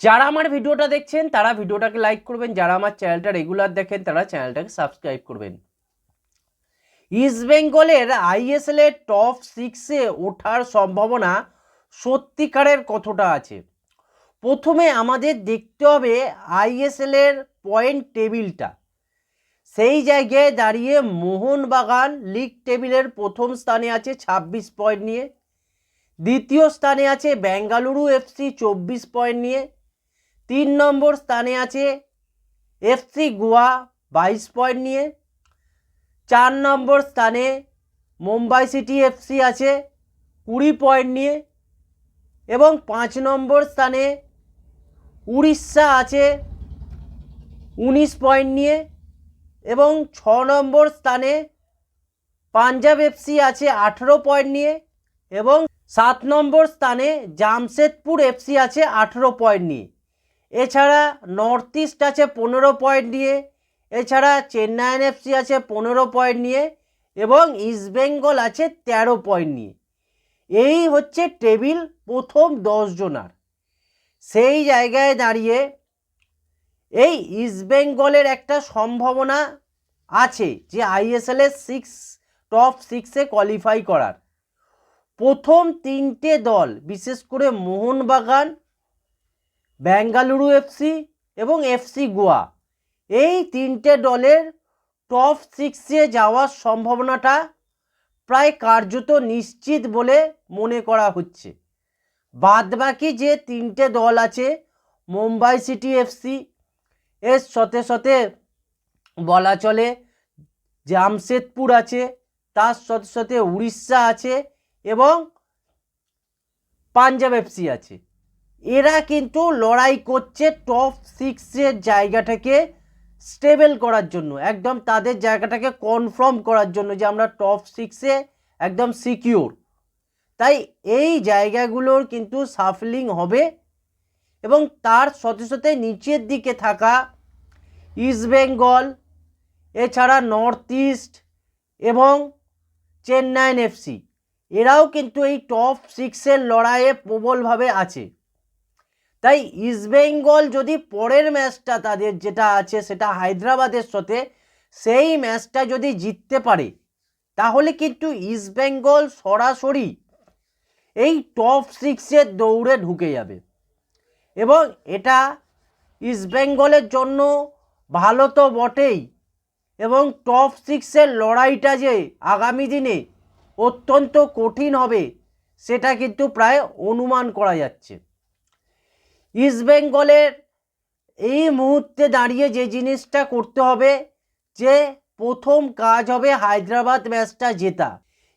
যারা আমার ভিডিওটা দেখছেন, তারা ভিডিওটাকে লাইক করবেন। যারা আমার চ্যানেলটা রেগুলার দেখেন, তারা চ্যানেলটাকে সাবস্ক্রাইব করবেন। ইস্ট বেঙ্গলের আইএসএল এর টপ সিক্সে ওঠার সম্ভাবনা সত্যিকারের কতটা আছে? প্রথমে আমাদের দেখতে হবে আইএসএল এর পয়েন্ট টেবিলটা সেই জায়গায় দাঁড়িয়ে মোহনবাগান লিগ টেবিলের প্রথম স্থানে আছে ২৬ পয়েন্ট নিয়ে। দ্বিতীয় স্থানে আছে বেঙ্গালুরু এফসি চব্বিশ পয়েন্ট নিয়ে। তিন নম্বর স্থানে আছে এফসি গোয়া, বাইশ পয়েন্ট নিয়ে। চার নম্বর স্থানে মুম্বাই সিটি এফসি আছে কুড়ি পয়েন্ট নিয়ে। এবং পাঁচ নম্বর স্থানে উড়িষ্যা আছে উনিশ পয়েন্ট নিয়ে। এবং ছ নম্বর স্থানে পাঞ্জাব এফসি আছে আঠেরো পয়েন্ট নিয়ে। এবং সাত নম্বর স্থানে জামশেদপুর এফসি আছে আঠেরো পয়েন্ট নিয়ে। এছাড়া নর্থ ইস্ট আছে পনেরো পয়েন্ট নিয়ে, এছাড়া চেন্নাইন এফসি আছে পনেরো পয়েন্ট নিয়ে এবং ইস্টবেঙ্গল আছে তেরো পয়েন্ট নিয়ে। এই হচ্ছে টেবিল প্রথম দশ জনার। সেই জায়গায় দাঁড়িয়ে এই ইস্টবেঙ্গলের একটা সম্ভাবনা আছে যে আইএসএলের সিক্স টপ সিক্সে কোয়ালিফাই করার। প্রথম তিনটে দল, বিশেষ করে মোহনবাগান বেঙ্গালুরু এফসি এবং এফসি গোয়া। এই তিনটে দলের টপ সিক্সে যাওয়ার সম্ভাবনাটা প্রায় কার্যত নিশ্চিত বলে মনে করা হচ্ছে। বাদবাকি যে তিনটে দল আছে, মুম্বাই সিটি এফসি এর সাথে সাথে বলা চলে জামশেদপুর আছে, তার সাথে সাথে উড়িষ্যা আছে এবং পাঞ্জাব এফসি আছে। এরা কিন্তু লড়াই করছে টপ সিক্সের জায়গাটাকে স্টেবল করার জন্য, একদম তাদের জায়গাটাকে কনফার্ম করার জন্য যে আমরা টপ সিক্সে একদম সিকিউর তাই এই জায়গাগুলোর কিন্তু সাফলিং হবে এবং তার সাথে সাথে নিচের দিকে থাকা ইস্টবেঙ্গল এছাড়া নর্থ ইস্ট এবং চেন্নাইন এফসি এরাও কিন্তু এই টপ সিক্সের লড়াইয়ে প্রবলভাবে আছে। তাই ইস্টবেঙ্গল যদি পরের ম্যাচটা তাদের যেটা আছে সেটা হায়দ্রাবাদের সাথে, সেই ম্যাচটা যদি জিততে পারে, তাহলে কিন্তু ইস্টবেঙ্গল সরাসরি এই টপ সিক্সের দৌড়ে ঢুকে যাবে। এবং এটা ইস্টবেঙ্গলের জন্য ভালো তো বটেই। এবং টপ সিক্সের লড়াইটা যে আগামী দিনে অত্যন্ত কঠিন হবে, সেটা কিন্তু প্রায় অনুমান করা যাচ্ছে। ইস্টবেঙ্গলের এই মুহূর্তে দাঁড়িয়ে যে জিনিসটা করতে হবে, যে প্রথম কাজ হবে হায়দ্রাবাদ ম্যাচটা জেতা।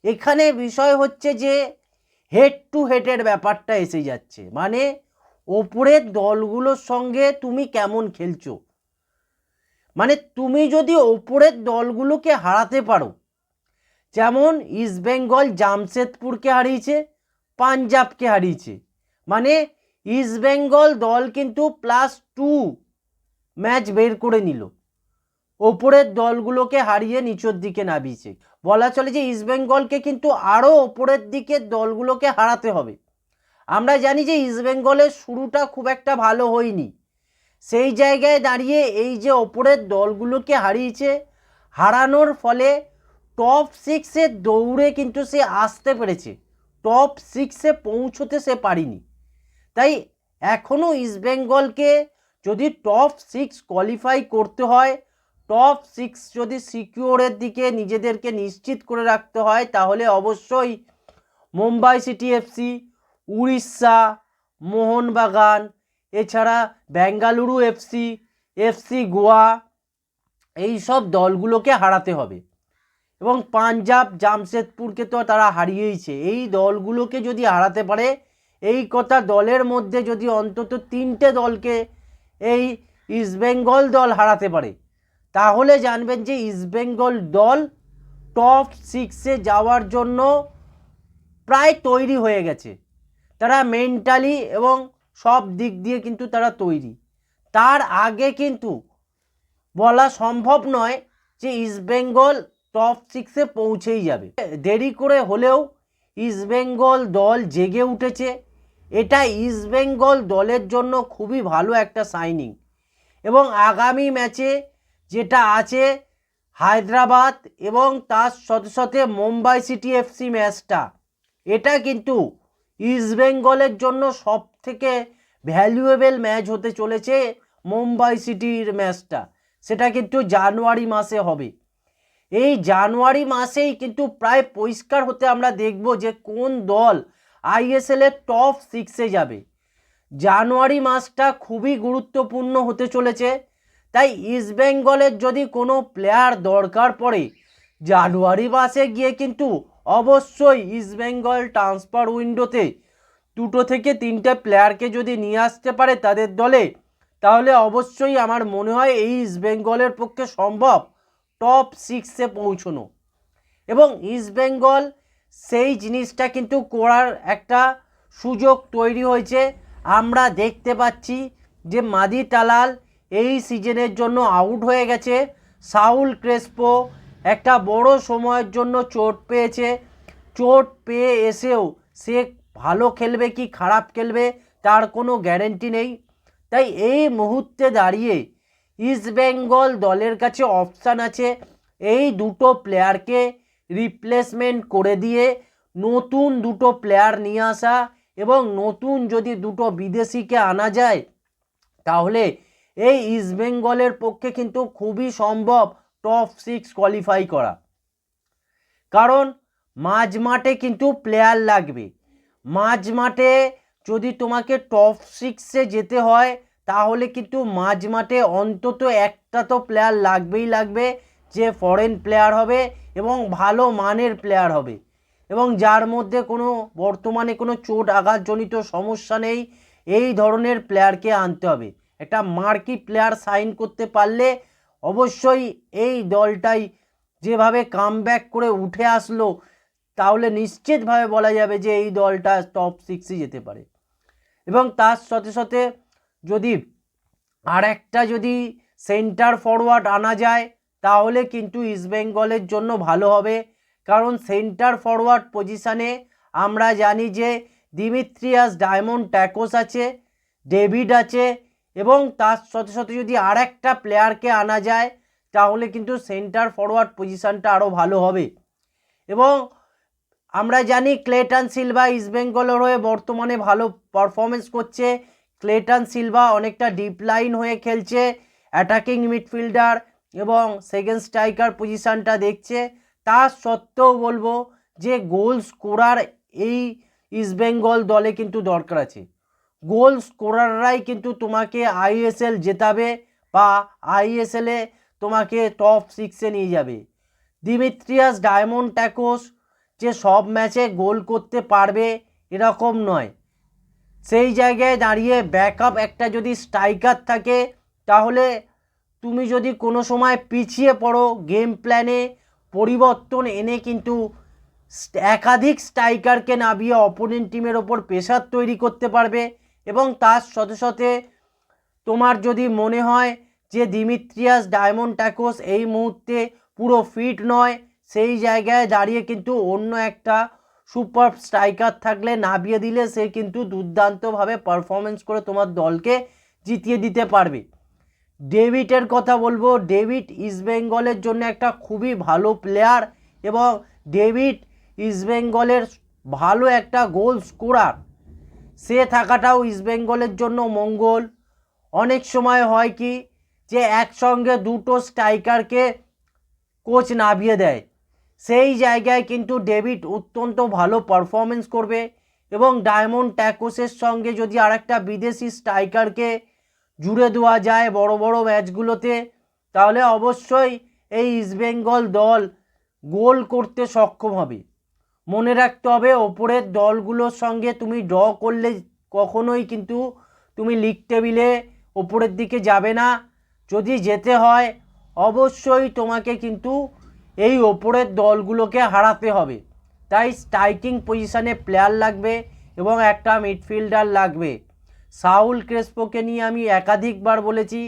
এখানে বিষয় হচ্ছে যে হেড টু হেডের ব্যাপারটা এসে যাচ্ছে। মানে ওপরের দলগুলোর সঙ্গে তুমি কেমন খেলছো? মানে তুমি যদি ওপরের দলগুলোকে হারাতে পারো, যেমন ইস্টবেঙ্গল জামশেদপুরকে হারিয়েছে পাঞ্জাবকে হারিয়েছে মানে ইস্টবেঙ্গল দল কিন্তু প্লাস টু ম্যাচ বের করে নিল। ওপরের দলগুলোকে হারিয়ে নিচের দিকে নামিয়েছে। বলা চলে যে ইস্টবেঙ্গলকে কিন্তু আরও ওপরের দিকের দলগুলোকে হারাতে হবে। আমরা জানি যে ইস্টবেঙ্গলের শুরুটা খুব একটা ভালো হয়নি। সেই জায়গায় দাঁড়িয়ে এই যে ওপরের দলগুলোকে হারিয়েছে, হারানোর ফলে টপ সিক্সের দৌড়ে কিন্তু সে আসতে পেরেছে। টপ সিক্সে পৌঁছতে সে পারিনি। তাই এখনও ইস্টবেঙ্গলকে যদি টপ সিক্স কোয়ালিফাই করতে হয় টপ সিক্স যদি সিকিউরের দিকে নিজেদেরকে নিশ্চিত করে রাখতে হয়, তাহলে অবশ্যই মুম্বাই সিটি এফসি উড়িষ্যা, মোহনবাগান, এছাড়া বেঙ্গালুরু এফসি এফসি গোয়া, এই সব দলগুলোকে হারাতে হবে। এবং পাঞ্জাব, জামশেদপুরকে তো তারা হারিয়েইছে। এই দলগুলোকে যদি হারাতে পারে এই কথা দলের মধ্যে যদি অন্তত তিনটে দলকে এই ইস্টবেঙ্গল দল হারাতে পারে, তাহলে জানবেন যে ইস্টবেঙ্গল দল টপ সিক্সে যাওয়ার জন্য প্রায় তৈরি হয়ে গেছে। তারা মেন্টালি এবং সব দিক দিয়ে কিন্তু তারা তৈরি। তার আগে কিন্তু বলা সম্ভব নয় যে ইস্টবেঙ্গল টপ সিক্সে পৌঁছেই যাবে। দেরি করে হলেও ইস্টবেঙ্গল দল জেগে উঠেছে। এটা ইস্টবেঙ্গল দলের জন্য খুবই ভালো একটা সাইনিং এবং আগামী ম্যাচে যেটা আছে হায়দ্রাবাদ এবং তার সাথে সাথে মুম্বাই সিটি এফসি ম্যাচটা এটা কিন্তু ইস্টবেঙ্গলের জন্য সব থেকে ভ্যালুয়েবল ম্যাচ হতে চলেছে মুম্বাই সিটির ম্যাচটা সেটা কিন্তু জানুয়ারি মাসে হবে। এই জানুয়ারি মাসেই কিন্তু প্রায় পরিষ্কার হতে আমরা দেখব যে কোন দল আইএসএল এর টপ সিক্সে যাবে। জানুয়ারি মাসটা খুবই গুরুত্বপূর্ণ হতে চলেছে, তাই ইস্টবেঙ্গলের যদি কোনো প্লেয়ার দরকার পড়ে, জানুয়ারি মাসে গিয়ে কিন্তু অবশ্যই ইস্টবেঙ্গল ট্রান্সফার উইন্ডোতে দুটো থেকে তিনটে প্লেয়ারকে যদি নিয়ে আসতে পারে তাদের দলে, তাহলে অবশ্যই আমার মনে হয় এই ইস্টবেঙ্গলের পক্ষে সম্ভব টপ সিক্সে পৌঁছনো। এবং ইস্টবেঙ্গল সেই জিনিসটা কিন্তু করার একটা সুযোগ তৈরি হয়েছে। আমরা দেখতে পাচ্ছি যে মাদি টালাল এই সিজনের জন্য আউট হয়ে গেছে। সাউল ক্রেসপো একটা বড় সময়ের জন্য চোট পেয়েছে। চোট পেয়ে এসেও সে ভালো খেলবে কি খারাপ খেলবে তার কোনো গ্যারেন্টি নেই। তাই এই মুহূর্তে দাঁড়িয়ে ইস্টবেঙ্গল দলের কাছে অপশান আছে। এই দুটো প্লেয়ারকে রিপ্লেসমেন্ট করে দিয়ে নতুন দুটো প্লেয়ার নিয়ে আসা এবং নতুন যদি দুটো বিদেশিকে আনা যায়, তাহলে এই ইস্টবেঙ্গলের পক্ষে কিন্তু খুবই সম্ভব টপ সিক্স কোয়ালিফাই করা। কারণ মাঝ মাঠে কিন্তু প্লেয়ার লাগবে। মাঝ মাঠে যদি তোমাকে টপ সিক্সে যেতে হয়, তাহলে কিন্তু মাঝ মাঠে অন্তত একটা তো প্লেয়ার লাগবেই লাগবে, যে ফরেন প্লেয়ার হবে এবং ভালো মানের প্লেয়ার হবে। এবং যার মধ্যে কোনো, বর্তমানে কোনো চোট আঘাতজনিত সমস্যা নেই, এই ধরনের প্লেয়ারকে আনতে হবে। একটা মার্কি প্লেয়ার সাইন করতে পারলে অবশ্যই এই দলটাই যেভাবে কামব্যাক করে উঠে আসলো, তাহলে নিশ্চিতভাবে বলা যাবে যে এই দলটা টপ সিক্সে যেতে পারে। এবং তার সাথে সাথে যদি আর একটা যদি সেন্টার ফরওয়ার্ড আনা যায় তাহলে কিন্তু ইস্টবেঙ্গলের জন্য ভালো হবে। কারণ সেন্টার ফরওয়ার্ড পজিশানে আমরা জানি যে দিমিত্রিয়াস ডায়মন্ড ট্যাকোস আছে ডেভিড আছে এবং তার সাথে সাথে যদি আর একটা প্লেয়ারকে আনা যায়, তাহলে কিন্তু সেন্টার ফরওয়ার্ড পজিশানটা আরও ভালো হবে। এবং আমরা জানি ক্লেটন সিলভা ইস্টবেঙ্গলের হয়ে বর্তমানে ভালো পারফরমেন্স করছে। ক্লেটন সিলভা অনেকটা ডিপ লাইন হয়ে খেলছে অ্যাটাকিং মিডফিল্ডার এবং সেকেন্ড স্ট্রাইকার পজিশানটা দেখছে, তা সত্ত্বেও বলব যে গোল স্কোরার এই ইস্টবেঙ্গল দলে কিন্তু দরকার আছে। গোল স্কোরাররাই কিন্তু তোমাকে আইএসএল জেতাবে বা আইএসএলে তোমাকে টপ সিক্সে নিয়ে যাবে। দিমিত্রিয়াস ডায়মন্ড ট্যাকোস যে সব ম্যাচে গোল করতে পারবে এরকম নয়। সেই জায়গায় দাঁড়িয়ে ব্যাকআপ একটা যদি স্ট্রাইকার থাকে, তাহলে তুমি যদি কোনো সময় পিছিয়ে পড়ো গেম প্ল্যানে পরিবর্তন এনে কিন্তু একাধিক স্ট্রাইকারকে নামিয়ে অপোনেন্ট টিমের ওপর প্রেশার তৈরি করতে পারবে এবং তার সাথে সাথে তোমার যদি মনে হয় যে দিমিত্রিয়াস ডায়মন্ড ট্যাকোস এই মুহূর্তে পুরো ফিট নয়, সেই জায়গায় দাঁড়িয়ে কিন্তু অন্য একটা সুপার স্ট্রাইকার থাকলে নামিয়ে দিলে সে কিন্তু দুর্দান্তভাবে পারফরমেন্স করে তোমার দলকে জিতিয়ে দিতে পারবে। ডেভিডের কথা বলব। ডেভিড ইস্টবেঙ্গলের জন্য একটা খুবই ভালো প্লেয়ার এবং ডেভিড ইস্টবেঙ্গলের ভালো একটা গোল স্কোরার। সে থাকাটাও ইস্টবেঙ্গলের জন্য মঙ্গল। অনেক সময় হয় কি যে একসঙ্গে দুটো স্ট্রাইকারকে কোচ নামিয়ে দেয়। সেই জায়গায় কিন্তু ডেভিড অত্যন্ত ভালো পারফরমেন্স করবে এবং ডায়মন্ড ট্যাকোসের সঙ্গে যদি আরেকটা বিদেশি স্ট্রাইকারকে জুড়ে দেওয়া যায় বড় বড় ম্যাচগুলোতে, তাহলে অবশ্যই এই ইস্টবেঙ্গল দল গোল করতে সক্ষম হবে। মনে রাখতে হবে, ওপরের দলগুলোর সঙ্গে তুমি ড্র করলে কখনোই কিন্তু তুমি লিগ টেবিলে ওপরের দিকে যাবে না। যদি যেতে হয়, অবশ্যই তোমাকে কিন্তু এই ওপরের দলগুলোকে হারাতে হবে। তাই স্ট্রাইকিং পজিশানে প্লেয়ার লাগবে এবং একটা মিডফিল্ডার লাগবে। সাউল ক্রেসপোকে নিয়ে আমি একাধিকবার বলেছি,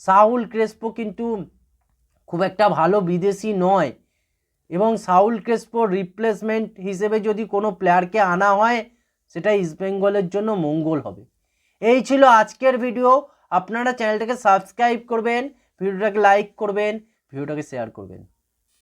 সাউল ক্রেসপো কিন্তু খুব একটা ভালো বিদেশি নয় এবং সাউল ক্রেসপোর রিপ্লেসমেন্ট হিসেবে যদি কোনো প্লেয়ারকে আনা হয়, সেটা ইস্টবেঙ্গলের জন্য মঙ্গল হবে। এই ছিল আজকের ভিডিও আপনারা চ্যানেলটাকে সাবস্ক্রাইব করবেন ভিডিওটাকে লাইক করবেন ভিডিওটাকে শেয়ার করবেন।